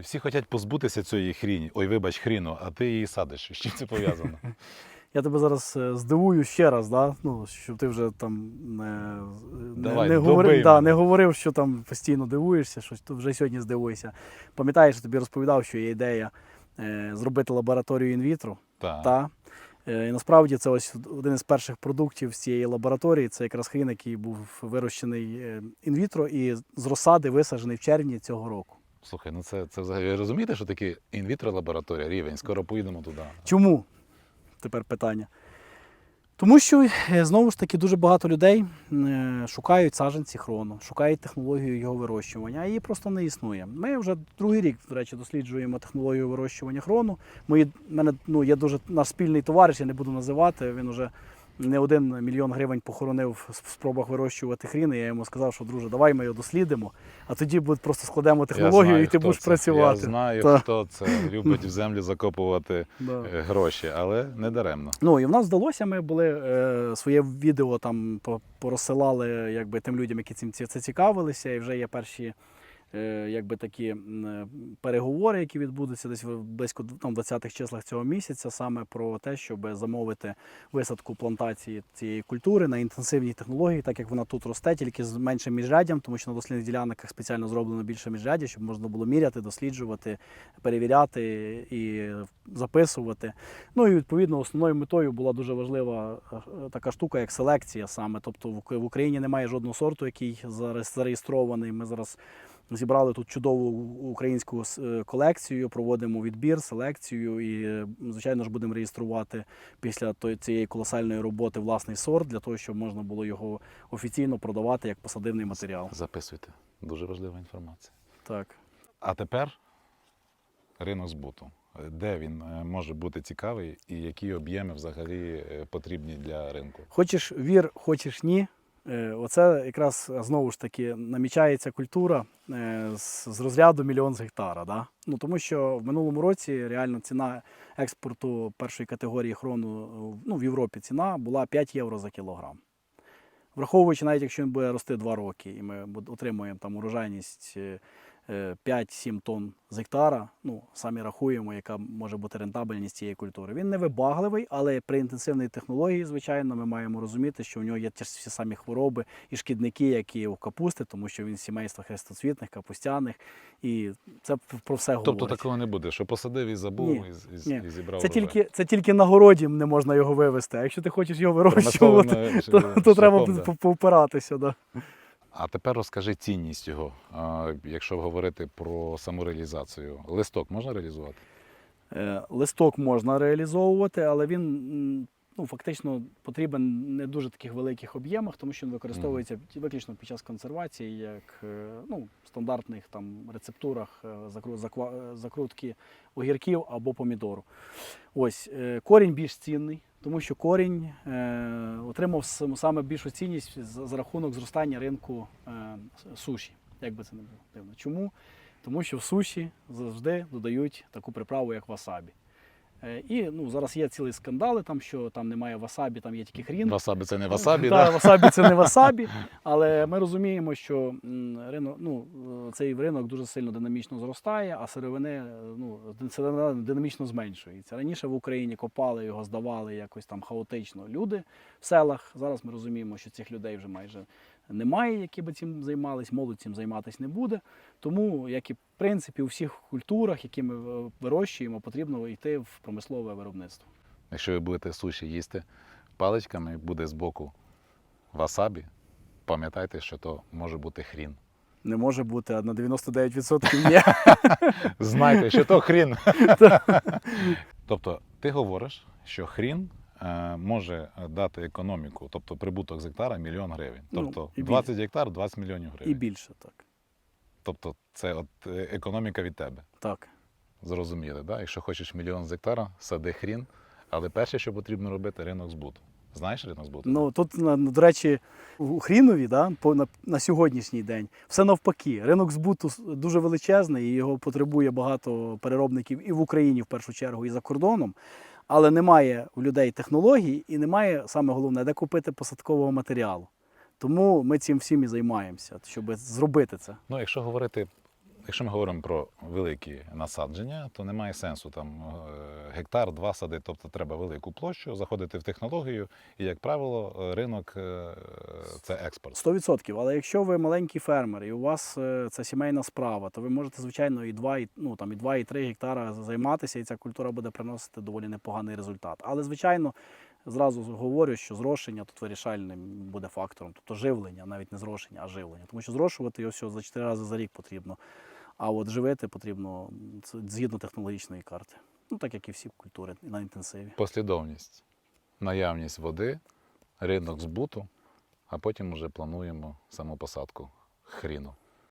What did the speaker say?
всі хочуть позбутися цієї хріні. Ой, вибач, хріну, а ти її садиш. З чим це пов'язано? Я тебе зараз е, здивую ще раз, да? ну, щоб ти вже там не, Давай, не, не, говорив, да, не говорив, що там постійно дивуєшся, що ти вже сьогодні здивуєшся. Пам'ятаєш, я тобі розповідав, що є ідея е, зробити лабораторію інвітру. Так. Та. Е, І насправді це ось один із перших продуктів з цієї лабораторії. Це якраз хрін, який був вирощений е, інвітро і з розсади висаджений в червні цього року. Слухай, ну це, це взагалі розумієте, що таке інвітро лабораторія, рівень, скоро поїдемо туди. Чому? Тепер питання. Тому що е, знову ж таки дуже багато людей е, шукають саджанці хрону, шукають технологію його вирощування, а її просто не існує. Ми вже другий рік, до речі, досліджуємо технологію вирощування хрону. Мої, мене ну, є дуже наш спільний товариш, я не буду називати. Він вже не один мільйон гривень похоронив в спробах вирощувати хрін. І я йому сказав, що друже, давай ми його дослідимо, а тоді просто складемо технологію, знаю, і ти будеш це. працювати. Я знаю, Та. хто це любить в землі закопувати Да. е, гроші, але не даремно. Ну і в нас вдалося. Ми були е, своє відео там по- порозсилали якби тим людям, які цим це цікавилися, і вже є перші. Е, Якби такі переговори, які відбудуться десь близько там, 20-х числах цього місяця, саме про те, щоб замовити висадку плантації цієї культури на інтенсивній технології, так як вона тут росте, тільки з меншим міжряддям, тому що на дослідних ділянках спеціально зроблено більше міжряддя, щоб можна було міряти, досліджувати, перевіряти і записувати. Ну і відповідно основною метою була дуже важлива е, така штука, як селекція саме. Тобто в Україні немає жодного сорту, який зараз зареєстрований. Ми зараз зібрали тут чудову українську е, колекцію, проводимо відбір, селекцію і, е, звичайно ж, будемо реєструвати після цієї колосальної роботи власний сорт для того, щоб можна було його офіційно продавати як посадивний матеріал. Записуйте. Дуже важлива інформація. Так. А тепер ринок збуту. Де він е, може бути цікавий і які об'єми взагалі потрібні для ринку? Хочеш вір, хочеш ні. Е, Оце якраз знову ж таки намічається культура з, з розряду мільйон з гектара. Да? Ну, тому що в минулому році реально ціна експорту першої категорії хрону ну, в Європі ціна була 5 євро за кілограм. Враховуючи, навіть якщо він буде рости 2 роки, і ми отримуємо там урожайність е, 5-7 тонн з гектара, ну, самі рахуємо, яка може бути рентабельність цієї культури. Він не вибагливий, але при інтенсивній технології, звичайно, ми маємо розуміти, що у нього є ті ж всі самі хвороби і шкідники, які у капусти, тому що він з сімейства хрестоцвітних, капустяних, і це про все Тобто говорить. такого не буде, що посадив і забув, Ні, і, і, ні. і зібрав. Це тільки, це тільки на городі не можна його вивезти. А якщо ти хочеш його вирощувати, е, то, то треба да. по- Да. А тепер розкажи цінність його, якщо говорити про самореалізацію. Листок можна реалізувати? Е, Листок можна реалізовувати, але він ну, фактично потрібен не дуже таких великих об'ємах, тому що він використовується виключно під час консервації, як е, ну, в стандартних там, рецептурах е, закру- закрутки огірків або помідору. Ось корінь більш цінний, тому що корінь е, отримав саме більшу цінність за, за рахунок зростання ринку е, суші. Як би це не було дивно. Чому? Тому що в суші завжди додають таку приправу, як васабі. Е, І ну, зараз є цілі скандали, там, що там немає васабі, там є тільки хрін. Васабі це не васабі, да, да? васабі це не васабі, але ми розуміємо, що ринок, ну, цей ринок дуже сильно динамічно зростає, а сировини е, ну, сировина динамічно зменшується. Раніше в Україні копали його, здавали якось там хаотично люди в селах. Зараз ми розуміємо, що цих людей вже майже немає, які би цим займались, молодь цим займатися не буде. Тому, як і в принципі у всіх культурах, які ми е, вирощуємо, потрібно йти в промислове виробництво. Якщо ви будете суші їсти паличками, буде збоку васабі, пам'ятайте, що то може бути хрін. Не може бути, а на 99% є. Знайте, що то хрін. тобто, ти говориш, що хрін може дати економіку, тобто прибуток з гектара мільйон гривень. Ну, Тобто і 20 гектар 20 мільйонів гривень. І більше так. Тобто це от е, економіка від тебе. Так. Зрозуміли, да? Якщо хочеш мільйон з гектара, сади хрін. Але перше, що потрібно робити, ринок збуту. Знаєш ринок збуту? Ну тут, до речі, у Хрінові да, по, на, на сьогоднішній день все навпаки. Ринок збуту дуже величезний, і його потребує багато переробників і в Україні в першу чергу, і за кордоном. Але немає у людей технологій і немає, саме головне, де купити посадкового матеріалу. Тому ми цим всім і займаємося, щоб зробити це. Ну, якщо говорити Якщо ми говоримо про великі насадження, то немає сенсу там е, гектар, два сади, тобто треба велику площу, заходити в технологію, і, як правило, е, ринок е, це експорт. 100%. Але якщо ви маленький фермер і у вас е, це сімейна справа, то ви можете, звичайно, і 2, і, ну, там, і 2, і 3 гектара займатися, і ця культура буде приносити доволі непоганий результат. Але, звичайно, зразу говорю, що зрошення тут вирішальним буде фактором, тобто живлення, навіть не зрошення, а живлення. Тому що зрошувати його всього за 4 рази за рік потрібно. А от живити потрібно згідно технологічної карти. Ну, так як і всі культури на інтенсиві. Послідовність, наявність води, ринок збуту, а потім вже плануємо саму посадку хріну.